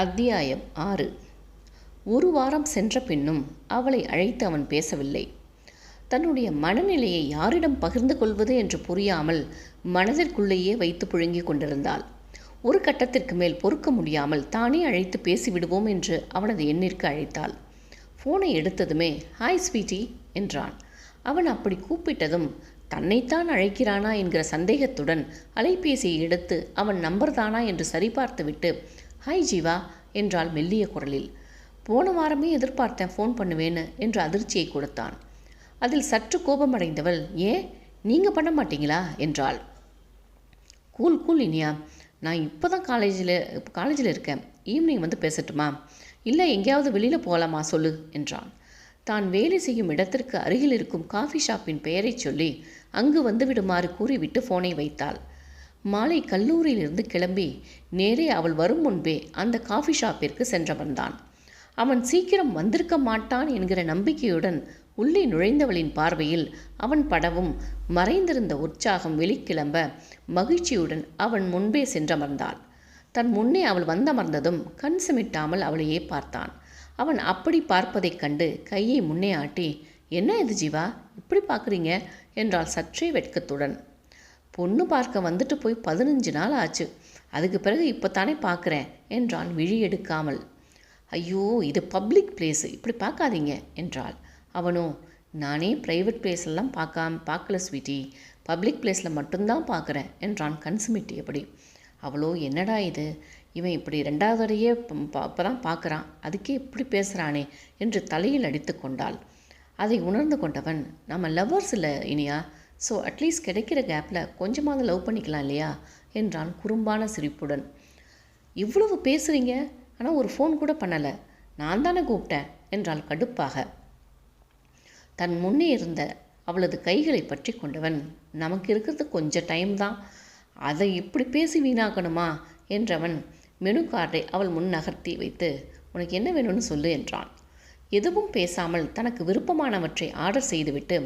அத்தியாயம் ஆறு. ஒரு வாரம் சென்ற பின்னும் அவளை அழைத்து அவன் பேசவில்லை. தன்னுடைய மனநிலையை யாரிடம் பகிர்ந்து கொள்வது என்று புரியாமல் மனதிற்குள்ளேயே வைத்து புழுங்கிக் கொண்டிருந்தாள். ஒரு கட்டத்திற்கு மேல் பொறுக்க முடியாமல் தானே அழைத்து பேசிவிடுவோம் என்று அவனது எண்ணிற்கு அழைத்தாள். ஃபோனை எடுத்ததுமே ஹாய் ஸ்வீட்டி என்றான். அவன் அப்படி கூப்பிட்டதும் தன்னைத்தான் அழைக்கிறானா? என்கிற சந்தேகத்துடன் அலைபேசியை எடுத்து அவன் நம்பர் தானா என்று சரிபார்த்துவிட்டு ஹாய் ஜீவா என்றாள் மெல்லிய குரலில். போன வாரமே எதிர்பார்த்தேன் ஃபோன் பண்ணுவேன்னு என்று அதிர்ச்சியை கொடுத்தான். அதில் சற்று கோபமடைந்தவள் ஏன்? நீங்கள் பண்ண மாட்டீங்களா? என்றாள். Cool cool Iniya. நான் இப்போ தான் காலேஜில் காலேஜில் இருக்கேன். ஈவினிங் வந்து பேசட்டுமா? இல்லை எங்கேயாவது வெளியில் போகலாமா சொல்லு என்றான். தான் வேலை செய்யும் இடத்திற்கு அருகில் இருக்கும் காஃபி ஷாப்பின் பெயரைச் சொல்லி அங்கு வந்து விடுமாறு கூறிவிட்டு ஃபோனை வைத்தாள். மாலை கல்லூரியிலிருந்து கிளம்பி நேரே அவள் வரும் முன்பே அந்த காஃபி ஷாப்பிற்கு சென்றவன்தான் அவன் சீக்கிரம் வந்திருக்க மாட்டான் என்கிற நம்பிக்கையுடன் உள்ளே நுழைந்தவளின் பார்வையில் அவன் படவும் மறைந்திருந்த உற்சாகம் வெளிக்கிளம்ப மகிழ்ச்சியுடன் அவன் முன்பே சென்றமர்ந்தாள் தன் முன்னே அவள் வந்தமர்ந்ததும் கண் சிமிட்டாமல் அவளையே பார்த்தான். அவன் அப்படி பார்ப்பதைக் கண்டு கையை முன்னே ஆட்டி என்ன இது ஜீவா? இப்படி பார்க்குறீங்க? என்றாள் சற்றே வெட்கத்துடன். பொண்ணு பார்க்க வந்துட்டு போய் பதினஞ்சு நாள் ஆச்சு. அதுக்கு பிறகு இப்போ தானே பார்க்குறேன் என்றான் விழி எடுக்காமல். ஐயோ இது பப்ளிக் பிளேஸு இப்படி பார்க்காதீங்க என்றாள். அவனோ நானே ப்ரைவேட் பிளேஸ்லாம் பார்க்காம பார்க்கல ஸ்வீட்டி. பப்ளிக் பிளேஸில் மட்டும்தான் பார்க்குறேன் என்றான் கண் எப்படி. அவளோ என்னடா இது? இவன் இப்படி ரெண்டாவது வரையே இப்போ தான் பார்க்குறான் அதுக்கே இப்படி பேசுகிறானே என்று தலையில் அடித்து கொண்டாள். அதை உணர்ந்து கொண்டவன் நம்ம லவ்வர்ஸ் இல்லை இனியா? ஸோ அட்லீஸ்ட் கிடைக்கிற கேப்பில் கொஞ்சமாவது லவ் பண்ணிக்கலாம் இல்லையா? என்றான் குறும்பான சிரிப்புடன். இவ்வளவு பேசுகிறீங்க ஆனால் ஒரு ஃபோன் கூட பண்ணலை. நான் தானே கூப்பிட்டேன் என்றாள் கடுப்பாக. தன் முன்னே இருந்த அவளது கைகளை பற்றி கொண்டவன் நமக்கு இருக்கிறது கொஞ்சம் டைம் தான். அதை இப்படி பேசி வீணாக்கணுமா? என்றவன் மெனு கார்டை அவள் முன் நகர்த்தி வைத்து உனக்கு என்ன வேணும்னு சொல்லு என்றான். எதுவும் பேசாமல் தனக்கு விருப்பமானவற்றை ஆர்டர் செய்துவிட்டு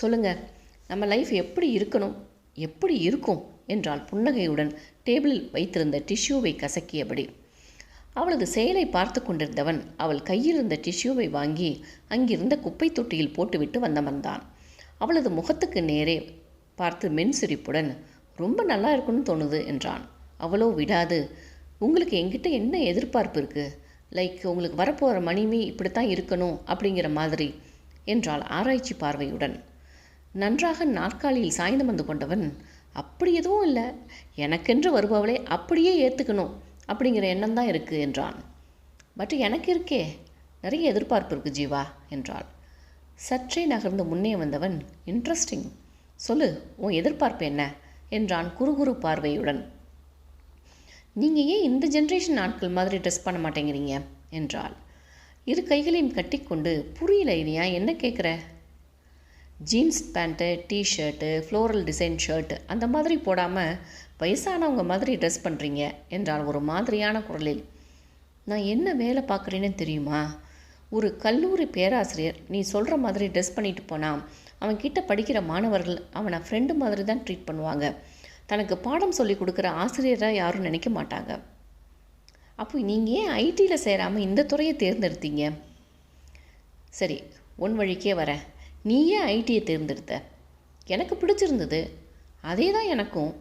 சொல்லுங்கள் நம்ம லைஃப் எப்படி இருக்கணும் எப்படி இருக்கும் என்றால் புன்னகையுடன் டேபிளில் வைத்திருந்த டிஷ்யூவை கசக்கியபடி. அவளது செயலை பார்த்து கொண்டிருந்தவன் அவள் கையில் இருந்த டிஷ்யூவை வாங்கி அங்கிருந்த குப்பை தொட்டியில் போட்டுவிட்டு வந்தமர்ந்தான் அவளது முகத்துக்கு நேரே பார்த்து மென் சிரிப்புடன் ரொம்ப நல்லா இருக்குன்னு தோணுது என்றான். அவளோ விடாது. உங்களுக்கு எங்கிட்ட என்ன எதிர்பார்ப்பு இருக்குது லைக் உங்களுக்கு வரப்போகிற மனைவி இப்படித்தான் இருக்கணும் அப்படிங்கிற மாதிரி என்றாள் ஆராய்ச்சி பார்வையுடன். நன்றாக நாற்காலியில் சாய்ந்து வந்து கொண்டவன் அப்படி எதுவும் இல்லை. எனக்கென்று வருபவளை அப்படியே ஏற்றுக்கணும் அப்படிங்கிற எண்ணம் தான் இருக்குது என்றான். பட் எனக்கு இருக்கே. நிறைய எதிர்பார்ப்பு இருக்குது ஜீவா என்றாள். சற்றே நகர்ந்து முன்னே வந்தவன் இன்ட்ரெஸ்டிங் சொல்லு உன் எதிர்பார்ப்பு என்ன? என்றான் குறுகுறு பார்வையுடன். நீங்கள் ஏன் இந்த ஜென்ரேஷன் ஆட்கள் மாதிரி ட்ரெஸ் பண்ண மாட்டேங்கிறீங்க? என்றாள். இரு கைகளையும் கட்டிக்கொண்டு புரியல இனியா என்ன கேட்குற jeans pant T shirt floral design shirt அந்த மாதிரி போடாமல் வயசானவங்க மாதிரி ட்ரெஸ் பண்ணுறீங்க என்றால் ஒரு மாதிரியான குரலில் நான் என்ன வேலை பார்க்குறேன்னு தெரியுமா? ஒரு கல்லூரி பேராசிரியர் நீ சொல்கிற மாதிரி ட்ரெஸ் பண்ணிட்டு போனால் அவன்கிட்ட படிக்கிற மாணவர்கள் அவனை ஃப்ரெண்டு மாதிரி தான் ட்ரீட் பண்ணுவாங்க. தனக்கு பாடம் சொல்லி கொடுக்குற ஆசிரியராக யாரும் நினைக்க மாட்டாங்க. அப்போ நீங்கள் ஏன் ஐடியில் சேராமல் இந்த துறையை தேர்ந்தெடுத்தீங்க? சரி உன் வழிக்கே வரேன். நீ ஏன் ஐடியை தேர்ந்தெடுத்த. எனக்கு பிடிச்சிருந்தது. அதே தான் எனக்கும்.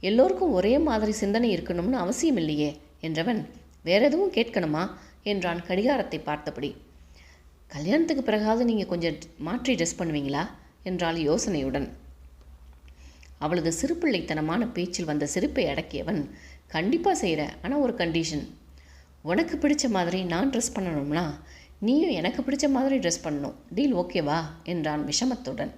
எல்லோருக்கும் ஒரே மாதிரி சிந்தனை இருக்கணும்னு அவசியம் இல்லையே என்றவன். வேற எதுவும் கேட்கணுமா? என்றான் கடிகாரத்தை பார்த்தபடி. கல்யாணத்துக்கு பிறகாவது நீங்கள் கொஞ்சம் மாற்றி ட்ரெஸ் பண்ணுவீங்களா? என்றாள் யோசனையுடன். அவளது சிறுபிள்ளைத்தனமான பேச்சில் வந்த சிரிப்பை அடக்கியவன் கண்டிப்பாக செய்கிற ஆனால் ஒரு கண்டிஷன் உனக்கு பிடிச்ச மாதிரி நான் ட்ரெஸ் பண்ணணும்னா நீயும் எனக்கு பிடிச்ச மாதிரி ட்ரெஸ் பண்ணணும். டீல் ஓகேவா என்றான் விஷமத்துடன்.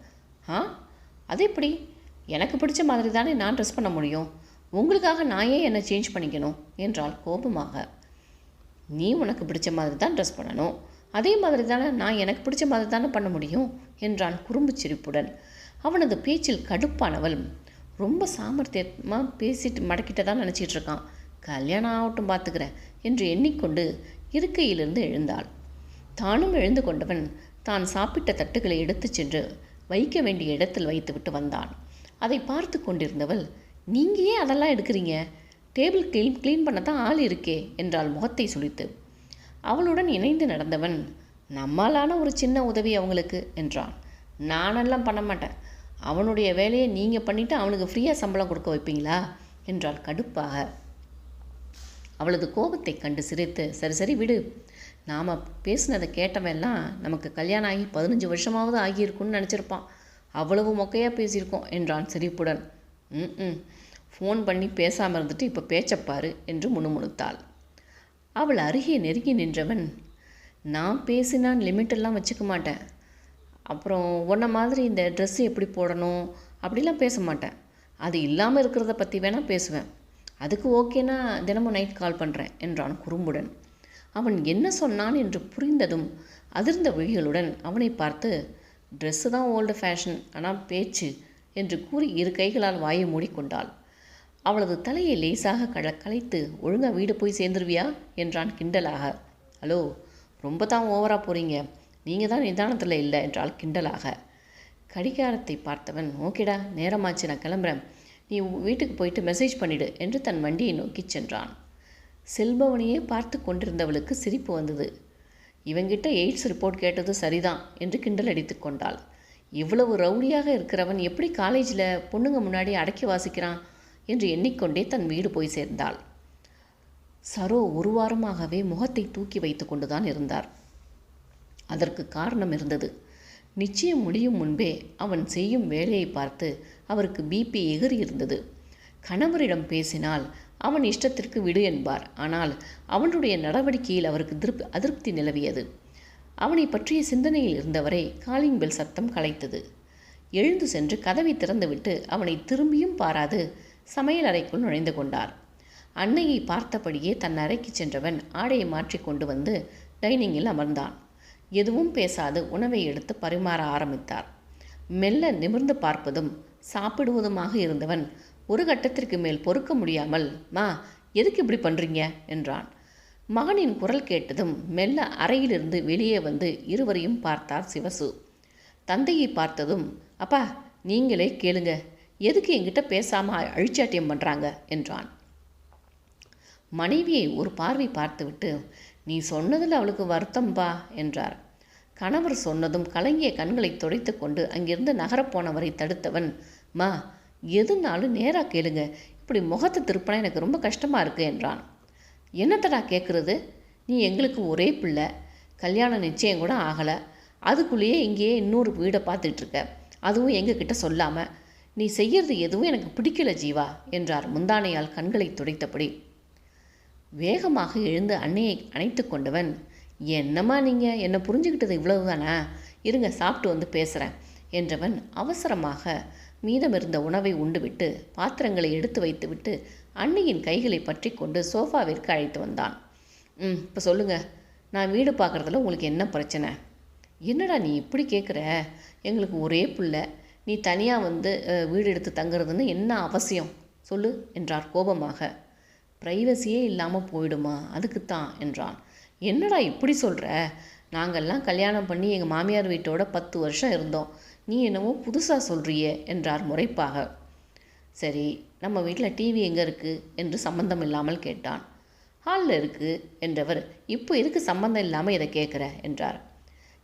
ஆ? அது எப்படி? எனக்கு பிடிச்ச மாதிரி தானே நான் ட்ரெஸ் பண்ண முடியும்? உங்களுக்காக நான் ஏன் என்னை சேஞ்ச் பண்ணிக்கணும் என்றால் கோபமாக. நீ உனக்கு பிடிச்ச மாதிரி தான் ட்ரெஸ் பண்ணணும். அதே மாதிரி தானே நான் எனக்கு பிடிச்ச மாதிரி தானே பண்ண முடியும் என்றான் குறும்பு சிரிப்புடன். அவனது பேச்சில் கடுப்பானவள் ரொம்ப சாமர்த்தியமாக பேசிட்டு மடக்கிட்ட தான் நினச்சிட்டு இருக்கான். கல்யாணம் ஆகட்டும் பார்த்துக்கிறேன் என்று எண்ணிக்கொண்டு இருக்கையிலிருந்து எழுந்தாள். தானும் எழுந்து கொண்டவன் தான் சாப்பிட்ட தட்டுகளை எடுத்துச் சென்று வைக்க வேண்டிய இடத்தில் வைத்துவிட்டு வந்தான். அதை பார்த்து கொண்டிருந்தவள் நீங்கள் ஏன் அதெல்லாம் எடுக்கிறீங்க? டேபிள் க்ளீன் க்ளீன் பண்ண தான் ஆள் இருக்கே என்றாள் முகத்தை சுழித்து அவளுடன் இணைந்து நடந்தவன் நம்மாலான ஒரு சின்ன உதவி அவங்களுக்கு என்றான். நானெல்லாம் பண்ண மாட்டேன். அவனுடைய வேலையை நீங்கள் பண்ணிவிட்டு அவனுக்கு ஃப்ரீயாக சம்பளம் கொடுக்க வைப்பீங்களா? என்றாள் கடுப்பாக. அவளது கோபத்தை கண்டு சிரித்து சரி சரி விடு. நாம் பேசினதை கேட்டவெல்லாம் நமக்கு கல்யாணம் ஆகி பதினஞ்சு வருஷமாவது ஆகியிருக்குன்னு நினச்சிருப்பான். அவ்வளவு மொக்கையாக பேசியிருக்கோம் என்றான் சிரிப்புடன் ம் ம். ஃபோன் பண்ணி பேசாமல் இருந்துட்டு இப்போ பேச்சப்பாரு என்று முணுமுணுத்தாள். அவள் அருகே நெருங்கி நின்றவன் நான் பேசினான் லிமிட்டெல்லாம் வச்சுக்க மாட்டேன். அப்புறம் உன்ன மாதிரி இந்த ட்ரெஸ்ஸு எப்படி போடணும்? அப்படிலாம் பேச மாட்டேன். அது இல்லாமல் இருக்கிறத பற்றி வேணால் பேசுவேன். அதுக்கு ஓகேனா தினமும் நைட் கால் பண்ணுறேன் என்றான் குறும்புடன். அவன் என்ன சொன்னான் என்று புரிந்ததும் அதிர்ந்த விழிகளுடன் அவனை பார்த்து ட்ரெஸ்ஸு தான் ஓல்டு ஃபேஷன் ஆனால் பேச்சு என்று கூறி இரு கைகளால் வாயை மூடிக்கொண்டாள். அவளது தலையை லேசாக கழ கலைத்து ஒழுங்காக வீடு போய் சேர்ந்துருவியா? என்றான் கிண்டலாக. ஹலோ ரொம்ப தான் ஓவராக போகிறீங்க நீங்கள் தான் நிதானத்தில் இல்லை என்றால் கிண்டலாக. கடிகாரத்தை பார்த்தவன் ஓகேடா நேரமாச்சு நான் கிளம்புறேன். நீ வீட்டுக்கு போயிட்டு மெசேஜ் பண்ணிடு என்று தன் வண்டியை நோக்கிச் சென்றான். செல்பவனையே பார்த்து கொண்டிருந்தவளுக்கு சிரிப்பு வந்தது. இவங்கிட்ட எய்ட்ஸ் ரிப்போர்ட் கேட்டது சரிதான் என்று கிண்டல் அடித்து கொண்டாள். இவ்வளவு ரவுடியாக இருக்கிறவன் எப்படி காலேஜில் பொண்ணுங்க முன்னாடி அடக்கி வாசிக்கிறான்? என்று எண்ணிக்கொண்டே தன் வீடு போய் சேர்ந்தாள். சரோ ஒரு வாரமாகவே முகத்தை தூக்கி வைத்து கொண்டுதான் இருந்தார். அதற்கு காரணம் இருந்தது. நிச்சயம் முடியும் முன்பே அவன் செய்யும் வேலையை பார்த்து அவருக்கு பிபி எகிரி இருந்தது. கணவரிடம் பேசினால் அவன் இஷ்டத்திற்கு விடு என்பார். ஆனால் அவனுடைய நடவடிக்கையில் அவருக்கு திருப்தி அதிருப்தி நிலவியது. அவனை பற்றிய சிந்தனையில் இருந்தவரை காலிங் பெல் சத்தம் கலைத்தது. எழுந்து சென்று கதவை திறந்துவிட்டு அவனை திரும்பியும் பாராது சமையல் அறைக்குள் நுழைந்து கொண்டார். அன்னையை பார்த்தபடியே தன் அறைக்கு சென்றவன் ஆடையை மாற்றி கொண்டு வந்து டைனிங்கில் அமர்ந்தான். எதுவும் பேசாது உணவை எடுத்து பரிமாற ஆரம்பித்தார். மெல்ல நிமிர்ந்து பார்ப்பதும் சாப்பிடுவதுமாக இருந்தவன் ஒரு கட்டத்திற்கு மேல் பொறுக்க முடியாமல் மா எதுக்கு இப்படி பண்ணுறீங்க என்றான். மகனின் குரல் கேட்டதும் மெல்ல அறையிலிருந்து வெளியே வந்து இருவரையும் பார்த்தார் சிவசு. தந்தையை பார்த்ததும் அப்பா நீங்களே கேளுங்க. எதுக்கு என்கிட்ட பேசாமல் அழிச்சாட்டியம் பண்ணுறாங்க என்றான். மனைவியை ஒரு பார்வை பார்த்துவிட்டு நீ சொன்னதில் அவளுக்கு வருத்தம்பா என்றார். கணவர் சொன்னதும் கலங்கிய கண்களை துடைத்து கொண்டு அங்கிருந்து நகரப்போனவரை தடுத்தவன் மா எதுனாலும் நேராக கேளுங்க. இப்படி முகத்தை திருப்பினா எனக்கு ரொம்ப கஷ்டமாக இருக்குது என்றான். என்னத்தடா கேட்குறது நீ எங்களுக்கு ஒரே பிள்ளை. கல்யாணம் நிச்சயம் கூட ஆகலை. அதுக்குள்ளேயே இங்கேயே இன்னொரு வீடை பார்த்துட்ருக்க அதுவும் எங்ககிட்ட சொல்லாமல் நீ செய்யறது எதுவும் எனக்கு பிடிக்கல ஜீவா என்றார் முந்தானையால் கண்களை துடைத்தபடி. வேகமாக எழுந்து அன்னையை அணைத்து கொண்டவன் என்னம்மா நீங்கள் என்னை புரிஞ்சுக்கிட்டது இவ்வளவு தானா இருங்க சாப்பிட்டு வந்து பேசுகிறேன் என்றவன் அவசரமாக மீதமிருந்த உணவை உண்டுவிட்டு பாத்திரங்களை எடுத்து வைத்துவிட்டு அன்னையின் கைகளை பற்றி கொண்டு சோஃபாவிற்கு அழைத்து வந்தான். ம் இப்போ சொல்லுங்கள் நான் வீடு பார்க்குறதுல உங்களுக்கு என்ன பிரச்சனை? என்னடா நீ இப்படி கேட்குற எங்களுக்கு ஒரே பிள்ளை. நீ தனியாக வந்து வீடு எடுத்து தங்குறதுன்னு என்ன அவசியம்? சொல்லு என்றார் கோபமாக. ப்ரைவசியே இல்லாமல் போயிடுமா? அதுக்குத்தான் என்றான். என்னடா இப்படி சொல்கிற நாங்கள்லாம் கல்யாணம் பண்ணி எங்கள் மாமியார் வீட்டோட பத்து வருஷம் இருந்தோம். நீ என்னவோ புதுசாக சொல்கிறியே என்றார் முறைப்பாக. சரி நம்ம வீட்டில் டிவி எங்கே இருக்குது என்று சம்பந்தம் இல்லாமல் கேட்டான். ஹாலில் இருக்குது என்றவர் இப்போ எதுக்கு சம்மந்தம் இல்லாமல் இதை கேட்குற என்றார்.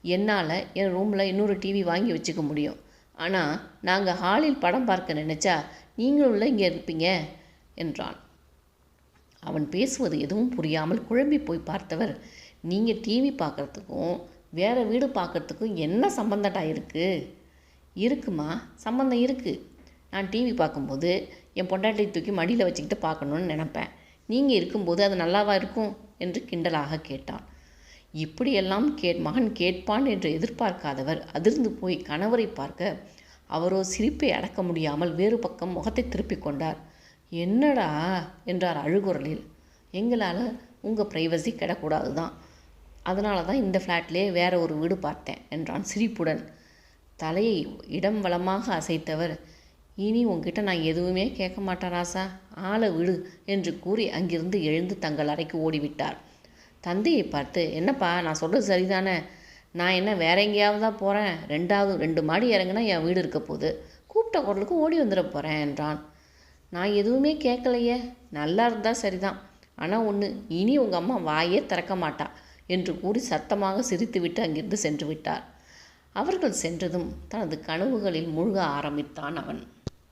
என்னால் என் ரூமில் இன்னொரு டிவி வாங்கி வச்சுக்க முடியும். ஆனால் நாங்கள் ஹாலில் படம் பார்க்க நினச்சா நீங்களும் இங்கே இருப்பீங்க? என்றான். அவன் பேசுவது எதுவும் புரியாமல் குழம்பி போய் பார்த்தவர் நீங்கள் டிவி பார்க்குறதுக்கும் வேறு வீடு பார்க்குறதுக்கும் என்ன சம்மந்தட்டா இருக்குது இருக்குமா? சம்மந்தம் இருக்குது நான் டிவி பார்க்கும்போது என் பொண்டாட்டியை தூக்கி மடியில் வச்சுக்கிட்டு பார்க்கணுன்னு நினப்பேன். நீங்கள் இருக்கும்போது அது நல்லாவா இருக்கும்? என்று கிண்டலாக கேட்டான் இப்படியெல்லாம் கே மகன் கேட்பான் என்று எதிர்பார்க்காதவர் அதிர்ந்து போய் கணவரை பார்க்க அவரோ சிரிப்பை அடக்க முடியாமல் வேறு பக்கம் முகத்தை திருப்பிக் கொண்டார். என்னடா? என்றார் அழுகுரலில். எங்களால் உங்கள் ப்ரைவசி கிடக்கூடாது தான் அதனால தான் இந்த ஃப்ளாட்லேயே வேற ஒரு வீடு பார்த்தேன் என்றான் சிரிப்புடன். தலையை இடம் வளமாக அசைத்தவர். இனி உங்ககிட்ட நான் எதுவுமே கேட்க மாட்டேன் ராசா. ஆளை விடு என்று கூறி அங்கிருந்து எழுந்து தங்கள் அறைக்கு ஓடிவிட்டார். தந்தையை பார்த்து என்னப்பா நான் சொல்கிறது சரிதானே? நான் என்ன வேற எங்கேயாவது தான் போகிறேன் ரெண்டாவது ரெண்டு மாடி இறங்கினா என் வீடு இருக்க போகுது. கூப்பிட்ட குரலுக்கு ஓடி வந்துட போகிறேன் என்றான். நான் எதுவுமே கேட்கலையே. நல்லா இருந்தால் சரிதான். ஆனால் ஒன்று இனி உங்கள் அம்மா வாயே திறக்க மாட்டா என்று கூறி சத்தமாக சிரித்துவிட்டு அங்கிருந்து சென்று விட்டார். அவர்கள் சென்றதும் தனது கனவுகளில் மூழ்க ஆரம்பித்தான் அவன்.